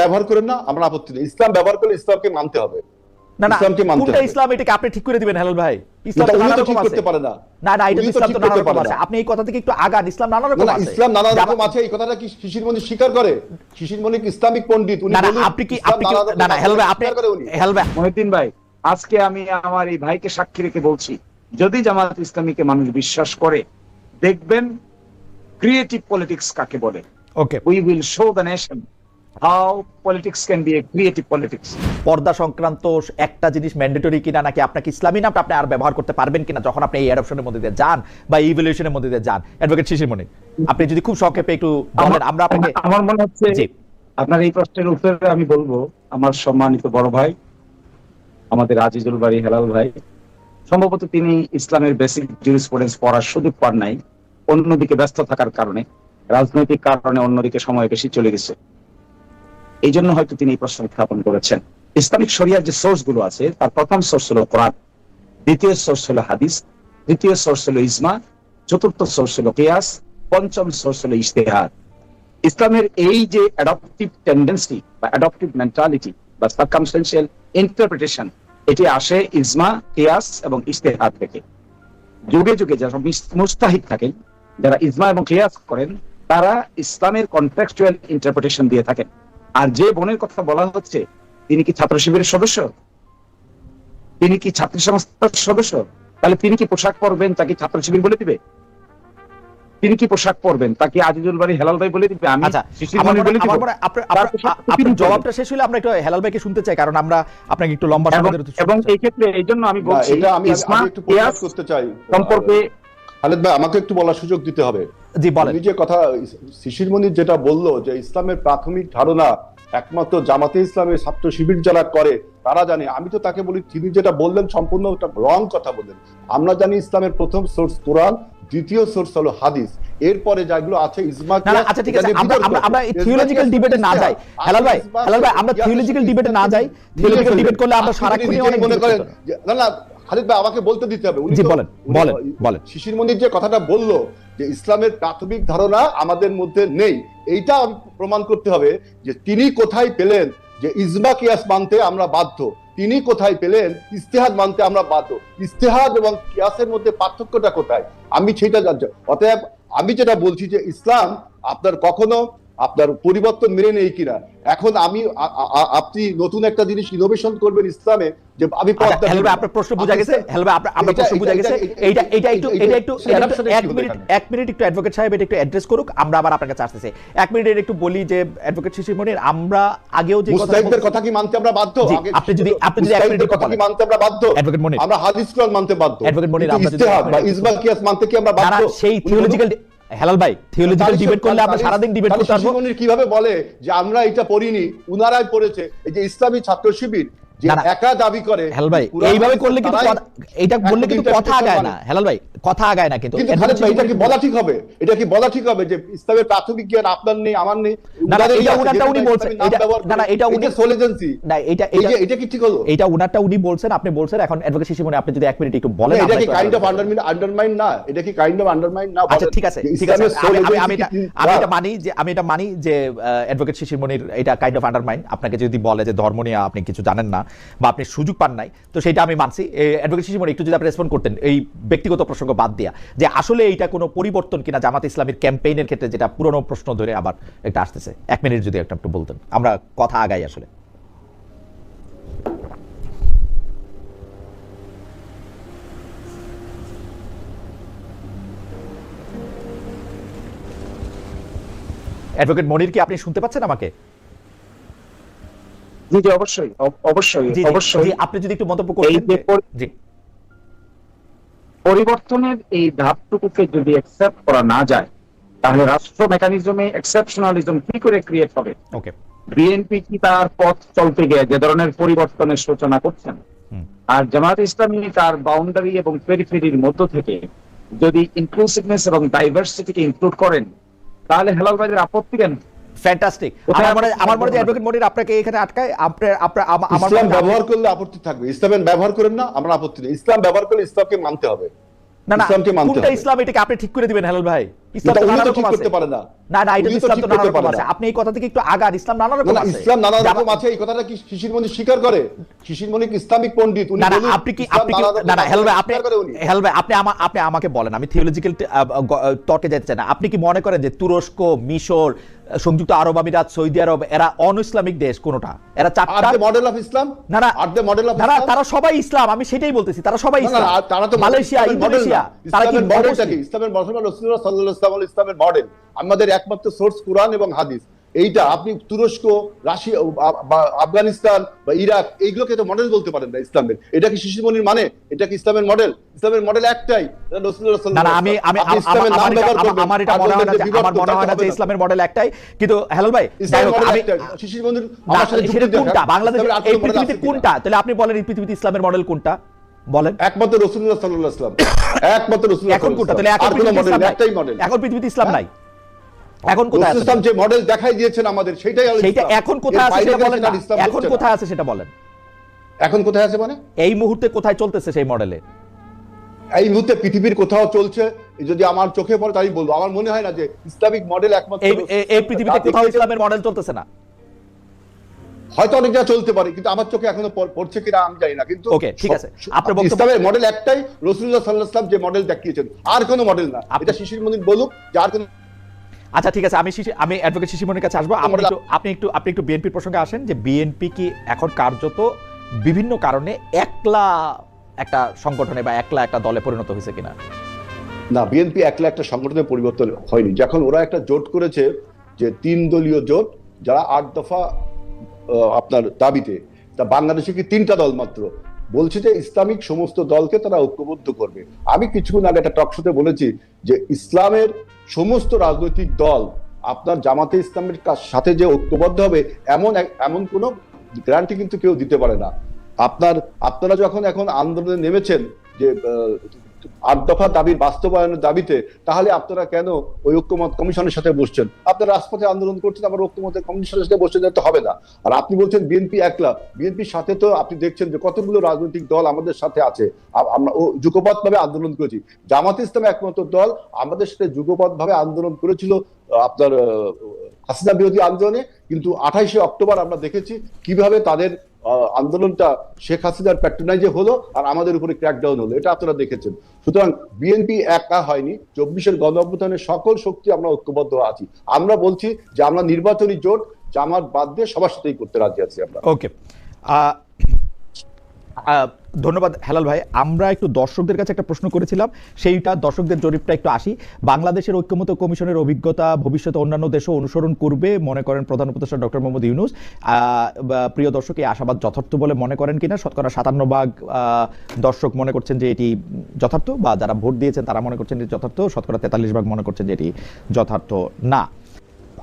ব্যবহার করেন না আমরা আপত্তি নেই। ইসলাম ব্যবহার করলে ইসলামকে মানতে হবে। না না কোনটা ইসলাম এটাকে আপনি ঠিক করে দিবেন হেলাল ভাই। ইসলাম তো নানা রকম আছে। না। না না এটা তো উনি তো ইসলাম তো নানা রকম আছে। আপনি এই কথা থেকে একটু আগান ইসলাম নানা রকম না না আছে। ইসলাম নানা রকম আছে এই কথাটা কি শিশির মনি স্বীকার করে? শিশির মনি ইসলামিক পণ্ডিত উনি না না আপনি কি আপনি কি নানা রকম না না হেলাল ভাই আপনি স্বীকার করে উনি। হেলাল ভাই। মহিউদ্দিন ভাই আজকে আমি আমার এই ভাইকে সাক্ষী রেখে বলছি যদি জামাত ইসলামীকে মানুষ বিশ্বাস করে দেখবেন ক্রিয়েটিভ পলিটিক্স কাকে বলে? Okay we will show the nation how politics can be a creative politics পর্দা সংক্রান্ত একটা জিনিস ম্যান্ডেটরি কিনা নাকি আপনাকে ইসলামী নামটা আপনি আর ব্যবহার করতে পারবেন কিনা যখন আপনি এই অ্যাডপশনের মধ্যে দিয়ে যান বা ইভলিউশনের মধ্যে দিয়ে যান? অ্যাডভোকেট শিশির মনি আপনি যদি খুব সংক্ষেপে একটু বলেন আমরা আপনাকে আমার মনে হচ্ছে জি। আপনার এই প্রশ্নের উত্তরে আমি বলব আমার সম্মানিত বড় ভাই আমাদের আজিজুল বাড়ি হেলাল ভাই সম্ভবত তিনি ইসলামের বেসিক জুরিসপ্রুডেন্স পড়ার সুযোগ পান নাই অন্যদিকে ব্যস্ত থাকার কারণে রাজনৈতিক কারণে অন্যদিকে সময় বেশি চলে গেছে। এই জন্য হয়তো তিনি এই প্রশ্ন উত্থাপন করেছেন। ইসলামিক শরিয়ার যে সোর্সগুলো আছে, তার প্রথম সোর্স হলো কোরআন, দ্বিতীয় সোর্স হলো হাদিস, তৃতীয় সোর্স হলো ইসমা চতুর্থ সোর্স হলো কিয়াস, পঞ্চম সোর্স হলো ইশতেহাদ ইসলামের এই যে অ্যাডপটিভ টেন্ডেন্সি বা অ্যাডপটিভ মেন্টালিটি বা সার্কামস্টেন্সিয়াল ইন্টারপ্রিটেশন এটি আসে ইজমা, কিয়াস এবং ইশতেহাদ থেকে। যুগে যুগে যারা মিস- মুস্তাহিদ থাকেন, যারা ইজমা এবং কিয়াস করেন, তারা ইসলামের কন্টেক্সচুয়াল ইন্টারপ্রিটেশন দিয়ে থাকেন। আর যে বোনের কথা বলা হচ্ছে তিনি কি ছাত্র শিবিরের সদস্য? তিনি কি ছাত্রী সংস্থার সদস্য? তাহলে তিনি কি পোশাক পরবেন তাকে ছাত্র শিবির বলে দিবে? তিনি কি পোশাক পরবেন তাকে আজিজুল বাড়ি হেলাল ভাই বলে দিবে? আমি আচ্ছা আপনার-। জবাবটা শেষ হলে আমরা একটু হেলাল ভাইকে শুনতে চাই কারণ আমরা আপনাকে একটু লম্বা সময় এবং ধরে এবং এই ক্ষেত্রে এই জন্য আমি বলছি এটা আমি একটু করতে চাই। সম্পর্কে খালেদ ভাই আমাকে একটু বলার সুযোগ দিতে হবে। জি বলেন। যে কথা শিশির মনির যেটা বলল যে ইসলামের প্রাথমিক ধারণা একমাত্র জামাতে ইসলামের ছাত্র শিবির যারা করে তারা জানে। আমি তো তাকে বলি তিনি যেটা বললেন সম্পূর্ণ রং কথা বললেন। আমরা জানি ইসলামের প্রথম সোর্স কোরআন দ্বিতীয় সোর্স হলো হাদিস। এরপরে যেগুলো আছে ইজমা আচ্ছা ঠিক আছে আমরা আমরা থিওলজিক্যাল ডিবেটে না যাই। হেলাল ভাই হেলাল ভাই আমরা থিওলজিক্যাল ডিবেটে না যাই। থিওলজিক্যাল ডিবেট করলে আমরা সারাক্ষণই অনেক মনে করেন না না খালিদ ভাই আমাকে বলতে দিতে হবে। উনি বলেন, বলেন, বলেন। শিশির মন্দির যে কথাটা বলল যে ইসলামের প্রাথমিক ধারণা আমাদের মধ্যে নেই এইটা প্রমাণ করতে হবে যে তিনি কোথায় পেলেন যে ইজমা কিয়াস মানতে আমরা বাধ্য। তিনি কোথায় পেলেন ইস্তেহাদ মানতে আমরা বাধ্য। ইস্তেহাদ এবং কিয়াসের মধ্যে পার্থক্যটা কোথায়? আমি সেটা জানছি অতএব আমি যেটা বলছি যে ইসলাম আপনার কখনো আপনার পরিবর্তন মেনে নেই কিনা? এখন আমি আপনি নতুন একটা জিনিস ইনোভেশন করবেন ইসলামে যে আমি আচ্ছা। আপনার প্রশ্ন বোঝা গেছে? ভাই আপনার প্রশ্ন বোঝা গেছে? এটা- এইটা একটু এটা- একটু এক মিনিট এক মিনিট একটু অ্যাডভোকেট সাহেব এটা একটু অ্যাড্রেস করুক আমরা আবার আপনার কাছে আসতেছি। এক মিনিট এটা একটু বলি যে অ্যাডভোকেট আমরা আগেও যে মুস্তাহিদদের কথা কি মানতে আমরা বাধ্য? আপনি যদি- আপনি যদি এক কথা কি মানতে আমরা বাধ্য? অ্যাডভোকেট মনির। আমরা হাদিস কোরআন মানতে বাধ্য। অ্যাডভোকেট মনির, আমরা বা কিয়াস মানতে কি আমরা বাধ্য? সেই থিওলজিক্যাল হেলাল ভাই থিওলজিক্যাল ডিবেট করলে আমরা সারা সারাদিন ডিবেট করতে পারব কীভাবে বলে যে আমরা এটা পড়িনি উনারাই পড়েছে এই যে ইসলামী ছাত্র শিবির। একা দাবি করে হেলাল ভাই এইভাবে করলে কিন্তু এটা বললে কিন্তু কথা আগায় না। হেলাল ভাই কথা আগায় না কিন্তু। কিন্তু Advocate খালেদ ভাই এটা কি বলা ঠিক হবে? এটা কি বলা ঠিক হবে যে ইসলামের প্রাথমিক জ্ঞান আপনার নেই আমার নেই? না, না, এটা উনারটা উনি বলছেন। নাম এটা- ব্যবহার না, না, এটা উনি- এটা না এটা এটা এটা কি ঠিক হলো? এটা উনারটা উনি বলছেন আপনি বলছেন এখন অ্যাডভোকেট আপনি যদি এক মিনিট একটু বলেন এটা কি কাইন্ড অফ আন্ডারমাইন আন্ডারমাইন না? এটা কি কাইন্ড অফ আন্ডারমাইন না? আচ্ছা ঠিক আছে ঠিক আছে। আমি এটা আমি এটা মানি যে আমি এটা মানি যে অ্যাডভোকেট শিশির এটা কাইন্ড অফ আন্ডারমাইন আপনাকে যদি বলে যে ধর্ম নিয়ে আপনি কিছু জানেন না বা আপনি সুযোগ পান নাই, তো সেটা আমি মানছি। অ্যাডভোকেট শিশির একটু যদি আপনি রেসপন্ড করতেন, এই ব্যক্তিগত প্রসঙ্গ বাদ দিয়া, যে আসলে এইটা কোনো পরিবর্তন কিনা জামাত ইসলামের ক্যাম্পেইনের ক্ষেত্রে যেটা পুরনো প্রশ্ন ধরে আবার একটা আসতেছে। এক মিনিট যদি একটা একটু বলতেন। আমরা কথা আগাই আসলে। অ্যাডভোকেট মনির কি আপনি শুনতে পাচ্ছেন আমাকে? জি জি অবশ্যই অবশ্যই অবশ্যই। আপনি যদি একটু মন্তব্য জি। পরিবর্তনের এই ধাপটুকুকে যদি অ্যাকসেপ্ট করা না যায় তাহলে রাষ্ট্র মেকানিজমে এক্সেপশনালিজম কি করে ক্রিয়েট হবে? ওকে বিএনপি কি তার পথ চলতে গিয়ে যে ধরনের পরিবর্তনের সূচনা করছেন। আর জামাত ইসলামী তার বাউন্ডারি এবং পেরিফেরির মধ্য থেকে যদি ইনক্লুসিভনেস এবং ডাইভার্সিটিকে ইনক্লুড করেন তাহলে হেলাল ভাইদের আপত্তি কেন? ফ্যান্টাস্টিক আমার মনে আমার মনে হয় অ্যাডভোকেট মনির আপনাকে এখানে আটকায় আপনার আপনার আমার ইসলাম ব্যবহার করলে আপত্তি থাকবে। ইসলামের ব্যবহার করেন না আমরা আপত্তি নেই। ইসলাম ব্যবহার করলে ইসলামকে মানতে হবে। না না ইসলামকে মানতে হবে। ইসলাম? এটাকে আপনি ঠিক করে দিবেন হেলাল ভাই। ইসলাম তো নানা রকম আছে। না। না এটা ইসলাম তো নানা রকম আছে। আপনি এই কথা থেকে একটু ইসলাম নানা রকম আছে। ইসলাম নানা রকম আছে। এই কথাটা কি শিশির মনি স্বীকার করে? শিশির মনি ইসলামিক পণ্ডিত উনি না না আপনি কি আপনি কি না না ভাই আপনি ভাই আপনি আমা- আপনি আমাকে বলেন। আমি থিওলজিক্যাল তর্কে যেতে চাই না। আপনি কি মনে করেন যে তুরস্ক মিশর সংযুক্ত আরব আমিরাত সৌদি আরব এরা অন ইসলামিক দেশ কোনটা? এরা চারটা মডেল অফ ইসলাম না না। আর দ্য মডেল অফ না তারা সবাই ইসলাম আমি সেটাই বলতেছি তারা সবাই ইসলাম। তারা তো মালয়েশিয়া ইসলামের ইন্দোনেশিয়া তারা কি মডেল মডেলটা কি? ইসলামের মডেল রাসূলুল্লাহ সাল্লাল্লাহু আলাইহি ওয়াসাল্লাম ইসলামের মডেল আমাদের একমাত্র সোর্স কুরআন এবং হাদিস। এইটা আপনি তুরস্ক রাশিয়া বা আফগানিস্তান বা ইরাক এইগুলোকে তো মডেল বলতে পারেন না ইসলামের এটা কি শিশুমণির মানে? এটা কি ইসলামের মডেল ইসলামের মডেল একটাই। আমি আমি আমার- এটা- মনে হয় না আমার মনে হয় না যে ইসলামের মডেল একটাই। কিন্তু হেলাল ভাই না, আমার সাথে কোনটা? আর এই পৃথিবীতে কোনটা? তাহলে আপনি বলেন এই পৃথিবীতে ইসলামের মডেল কোনটা? বলেন। একমাত্র রাসূলুল্লাহ সাল্লাল্লাহু আলাইহি ওয়াসাল্লাম। একমাত্র এখন কোনটা? তাহলে এখন পৃথিবীতে ইসলাম নাই। এখন কোথায় আছে? ইসলাম যে মডেল দেখাই দিয়েছেন আমাদের সেটাই সেইটা এখন কোথায় আছে সেটা বলেন এখন কোথায় আছে সেটা বলেন। এখন কোথায় আছে মানে? এই মুহূর্তে কোথায় চলতেছে সেই মডেলে এই মুহূর্তে পৃথিবীর কোথাও চলছে যদি আমার চোখে পড়ে তাই বলব। আমার মনে হয় না যে ইসলামিক মডেল একমাত্র এই পৃথিবীতে কোথাও ইসলামের মডেল চলতেছে না। হয়তো অনেক জায়গায় চলতে পারে কিন্তু আমার চোখে এখনও পড়ছে কিনা আমি জানি না। কিন্তু Okay, ঠিক আছে। আপনার বক্তব্য- ইসলামের মডেল একটাই রসুল্লাহ সাল্লাহ ইসলাম যে মডেল দেখিয়েছেন। আর কোনো মডেল না। এটা শিশির মন্দির বলুক যে আর কোনো আচ্ছা ঠিক আছে আমি আমি অ্যাডভোকেট শিশিমনের কাছে আসব। আমরা- একটু আপনি একটু আপনি একটু বিএনপির প্রসঙ্গে আসেন যে বিএনপি কি এখন কার্যত বিভিন্ন কারণে একলা একটা সংগঠনে বা একলা একটা দলে পরিণত হয়েছে কিনা? না বিএনপি একলা একটা সংগঠনের পরিবর্তন হয়নি। যখন ওরা একটা জোট করেছে যে তিন দলীয় জোট যারা আট দফা আপনার দাবিতে তা বাংলাদেশে কি তিনটা দল মাত্র? বলছে যে ইসলামিক সমস্ত দলকে তারা ঐক্যবদ্ধ করবে। আমি কিছুক্ষণ আগে একটা টক শোতে বলেছি যে ইসলামের সমস্ত রাজনৈতিক দল আপনার জামাতে ইসলামের সাথে যে ঐক্যবদ্ধ হবে, এমন এমন কোনো গ্যারান্টি কিন্তু কেউ দিতে পারে না। আপনার, আপনারা যখন এখন আন্দোলনে নেমেছেন যে আট দফা দাবির বাস্তবায়নের দাবিতে, তাহলে আপনারা কেন ওই ঐক্যমত কমিশনের সাথে বসছেন? আপনারা রাজপথে আন্দোলন করছেন, আবার ঐক্যমত কমিশনের সাথে বসছেন তো হবে না। আর আপনি বলছেন বিএনপি একলা। বিএনপির সাথে তো আপনি দেখছেন যে কতগুলো রাজনৈতিক দল আমাদের সাথে আছে। আমরা ও যুগপৎ ভাবে আন্দোলন করেছি। জামাত ইসলাম একমাত্র দল আমাদের সাথে যুগপৎ ভাবে আন্দোলন করেছিল আপনার হাসিনা বিরোধী আন্দোলনে। কিন্তু আঠাইশে অক্টোবর আমরা দেখেছি কীভাবে তাদের আন্দোলনটা শেখ হাসিনার প্যাট্রোনাইজে হলো আর আমাদের উপরে ক্র্যাকডাউন হলো। এটা আপনারা দেখেছেন। সুতরাং বিএনপি একা হয়নি, চব্বিশের গণঅভ্যুত্থানের সকল শক্তি আমরা ঐক্যবদ্ধ আছি। আমরা বলছি যে আমরা নির্বাচনী জোট, জামাত বাদ দিয়ে সবার সাথেই করতে রাজি আছি আমরা। ওকে ধন্যবাদ হেলাল ভাই। আমরা একটু দর্শকদের কাছে একটা প্রশ্ন করেছিলাম। সেইটা দর্শকদের জরিপটা একটু আসি। বাংলাদেশের ঐক্যমত কমিশনের অভিজ্ঞতা, ভবিষ্যতে অন্যান্য দেশও অনুসরণ করবে মনে করেন প্রধান উপদেষ্টা ডক্টর মোহাম্মদ ইউনুস। প্রিয় দর্শক, এই আশাবাদ যথার্থ বলে মনে করেন কিনা? শতকরা সাতান্ন ভাগ দর্শক মনে করছেন যে এটি যথার্থ, বা যারা ভোট দিয়েছেন তারা মনে করছেন যে যথার্থ, শতকরা তেতাল্লিশ ভাগ মনে করছেন যে এটি যথার্থ না।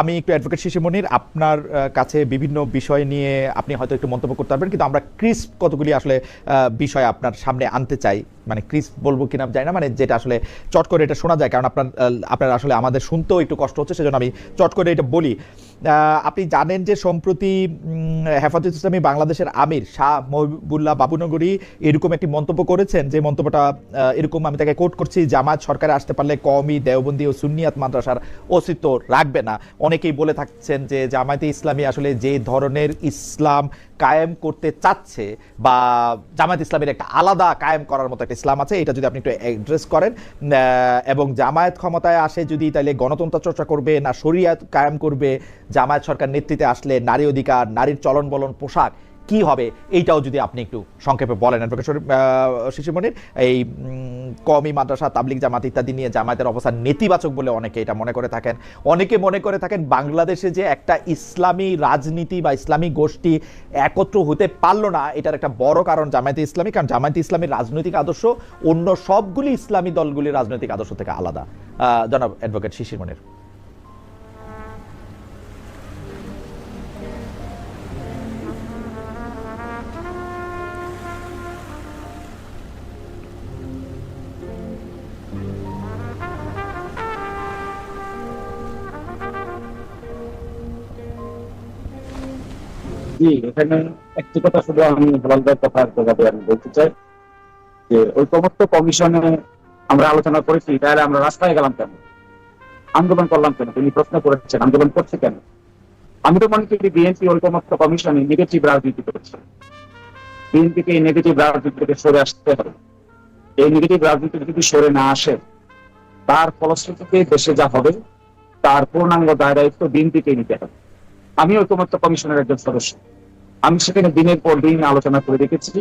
আমি একটু অ্যাডভোকেট শিশিমনির আপনার কাছে বিভিন্ন বিষয় নিয়ে আপনি হয়তো একটু মন্তব্য করতে পারবেন, কিন্তু আমরা ক্রিস্প কতগুলি আসলে বিষয় আপনার সামনে আনতে চাই। মানে ক্রিস্প বলব কিনা জানি না মানে যেটা আসলে চট করে এটা শোনা যায়, কারণ আপনার আপনার আসলে আমাদের শুনতেও একটু কষ্ট হচ্ছে, সেজন্য আমি চট করে এটা বলি। আপনি জানেন যে সম্প্রতি হেফাজত ইসলামী বাংলাদেশের আমির শাহ মহিবুল্লাহ বাবুনগরী এরকম একটি মন্তব্য করেছেন, যে মন্তব্যটা এরকম আমি তাকে কোট করছি জামাত সরকারে আসতে পারলে কওমি, দেওবন্দি ও সুন্নিয়াত মাদ্রাসার অস্তিত্ব রাখবে না। অনেকেই বলে থাকছেন যে জামায়াতে ইসলামী আসলে যে ধরনের ইসলাম কায়েম করতে চাচ্ছে, বা জামায়াত ইসলামের একটা আলাদা কায়েম করার মতো একটা ইসলাম আছে, এটা যদি আপনি একটু অ্যাড্রেস করেন এবং জামায়াত ক্ষমতায় আসে যদি তাহলে গণতন্ত্র চর্চা করবে না, শরিয়াত কায়েম করবে, জামায়াত সরকার নেতৃত্বে আসলে নারী অধিকার, নারীর চলন বলন পোশাক কি হবে? এইটাও যদি আপনি একটু সংক্ষেপে বলেন অ্যাডভোকেট শিশুমণির এই কওমি মাদ্রাসা তাবলিক জামাত ইত্যাদি নিয়ে জামায়াতের অবস্থান নেতিবাচক বলে অনেকে এটা মনে করে থাকেন। অনেকে মনে করে থাকেন বাংলাদেশে যে একটা ইসলামী রাজনীতি বা ইসলামী গোষ্ঠী একত্র হতে পারল না, এটার একটা বড় কারণ জামায়াতে ইসলামী, কারণ জামায়াতে ইসলামীর রাজনৈতিক আদর্শ অন্য সবগুলি ইসলামী দলগুলির রাজনৈতিক আদর্শ থেকে আলাদা। জনাব অ্যাডভোকেট শিশির মনির। জি, এখানে একটি কথা শুধু আমি হেলাল ভাইয়ের কথা আমি বলতে চাই, যে ঐকমত্য কমিশনে আমরা আলোচনা করেছি, তাহলে আমরা রাস্তায় গেলাম কেন? আন্দোলন করলাম কেন? তিনি প্রশ্ন করেছেন, আন্দোলন করছে কেন? আমি তো মনে করি বিএনপি ঐকমত্য কমিশনে নেগেটিভ রাজনীতি করেছে। বিএনপিকে এই নেগেটিভ রাজনীতি থেকে সরে আসতে হবে। এই নেগেটিভ রাজনীতি যদি সরে না আসে, তার ফলশ্রুতিতে দেশে যা হবে, তার পূর্ণাঙ্গ দায় দায়িত্ব বিএনপিকে নিতে হবে। আমি ঐকমত্য কমিশনের একজন সদস্য। আমি সেখানে দিনের পর দিন আলোচনা করে দেখেছি,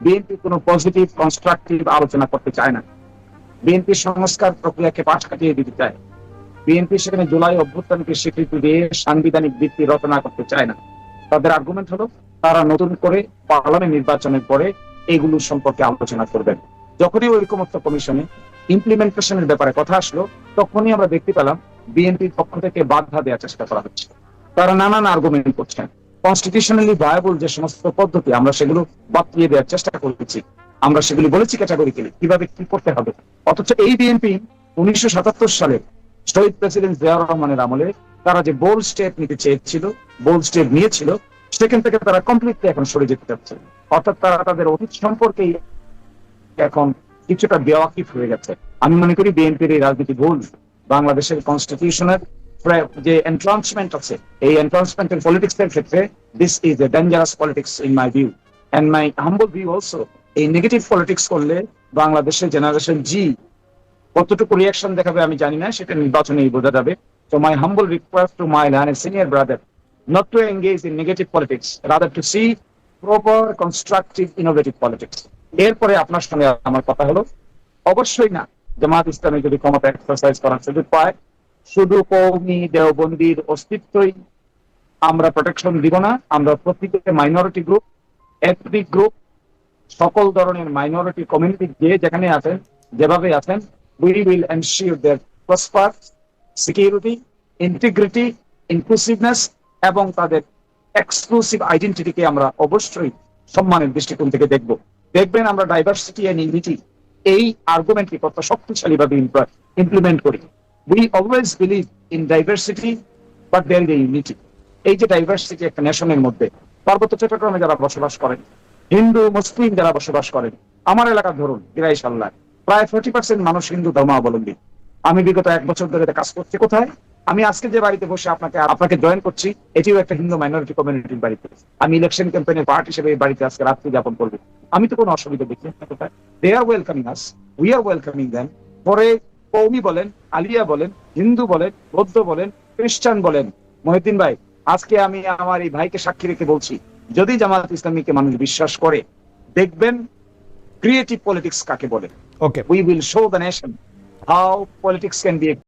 বিএনপি কোনো পজিটিভ কনস্ট্রাকটিভ আলোচনা করতে চায় না। বিএনপি সংস্কার প্রক্রিয়াকে পাশ কাটিয়ে দিতে চায়। বিএনপি সেখানে জুলাই অভ্যুত্থানকে স্বীকৃতি দিয়ে সাংবিধানিক ভিত্তি রচনা করতে চায় না। তাদের আর্গুমেন্ট হলো, তারা নতুন করে পার্লামেন্ট নির্বাচনের পরে এগুলো সম্পর্কে আলোচনা করবেন। যখনই ঐকমত্য কমিশনে ইমপ্লিমেন্টেশনের ব্যাপারে কথা আসলো, তখনই আমরা দেখতে পেলাম, বিএনপির পক্ষ থেকে বাধা দেওয়ার চেষ্টা করা হচ্ছে। তারা নানান আর্গুমেন্ট করছেন। কনস্টিটিউশনালি ভায়াবল যে সমস্ত পদ্ধতি, আমরা সেগুলো বাতিয়ে দেওয়ার চেষ্টা করেছি। আমরা সেগুলি বলেছি ক্যাটাগরিক্যালি কীভাবে কি করতে হবে। অথচ এই বিএনপি উনিশশো সাতাত্তর সালে শহীদ প্রেসিডেন্ট জিয়াউর রহমানের আমলে তারা যে বোল্ড স্টেপ নিতে চেয়েছিল বোল্ড স্টেপ নিয়েছিল, সেখান থেকে তারা কমপ্লিটলি এখন সরে যেতে চাচ্ছে অর্থাৎ তারা তাদের অতীত সম্পর্কেই এখন কিছুটা বেওয়াকিফ হয়ে গেছে। আমি মনে করি বিএনপির এই রাজনীতি ভুল। বাংলাদেশের কনস্টিটিউশনের যে এনট্রান্সমেন্ট আছে এই এনট্রান্সমেন্টের পলিটিক্স এর ক্ষেত্রে this is a dangerous politics in my view and my humble view also এই নেগেটিভ পলিটিক্স করলে বাংলাদেশের জেনারেশন জি কতটুকু রিয়াকশন দেখাবে আমি জানি না সেটা নির্বাচনেই বোঝা যাবে। তো my humble request to my learn senior brother not to engage in negative politics, rather to see proper, constructive, innovative politics. এরপরে আপনার সঙ্গে আমার কথা হলো। অবশ্যই না জামাত ইসলামী যদি ক্ষমতা এক্সারসাইজ করার সুযোগ পায় শুধু কৌমি দেওবন্দির অস্তিত্বই আমরা প্রোটেকশন দিব না, আমরা প্রত্যেকে মাইনরিটি গ্রুপ এথনিক গ্রুপ সকল ধরনের মাইনরিটি কমিউনিটি যে যেখানে আছেন, যেভাবে আছেন we will ensure their prosper security integrity inclusiveness এবং তাদের এক্সক্লুসিভ আইডেন্টিটিকে আমরা অবশ্যই সম্মানের দৃষ্টিকোণ থেকে দেখব। দেখবেন আমরা ডাইভার্সিটি এন্ড ইউনিটি এই আর্গুমেন্টকে কত শক্তিশালীভাবে ইমপ্লিমেন্ট করি। We always believe in diversity but there is unity এই যে ডাইভার্সিটি একটা নেশনের মধ্যে, পার্বত্য চট্টগ্রামে যারা বসবাস করেন, হিন্দু, মুসলিম যারা বসবাস করেন, আমার এলাকার ধরুন গিরাই সাল্লাহ প্রায় ফোর্টি পার্সেন্ট মানুষ হিন্দু ধর্মাবলম্বী। আমি বিগত এক বছর ধরে কাজ করছি। কোথায়? আমি আজকে যে বাড়িতে বসে আপনাকে আপনাকে জয়েন করছি, এটিও একটা হিন্দু মাইনরিটি কমিউনিটির বাড়িতে। আমি ইলেকশন ক্যাম্পেইনের পার্ট হিসেবে এই বাড়িতে আজকে রাত্রি যাপন করব। আমি তো কোনো অসুবিধা দেখি না, কোথায়? They are welcoming us we are welcoming then পরে কৌমি বলেন আলিয়া বলেন হিন্দু বলেন বৌদ্ধ বলেন খ্রিস্টান বলেন। মহিউদ্দিন ভাই আজকে আমি আমার এই ভাইকে সাক্ষী রেখে বলছি যদি জামাত ইসলামীকে মানুষ বিশ্বাস করে দেখবেন ক্রিয়েটিভ পলিটিক্স কাকে বলে? Okay we will show the nation how politics can be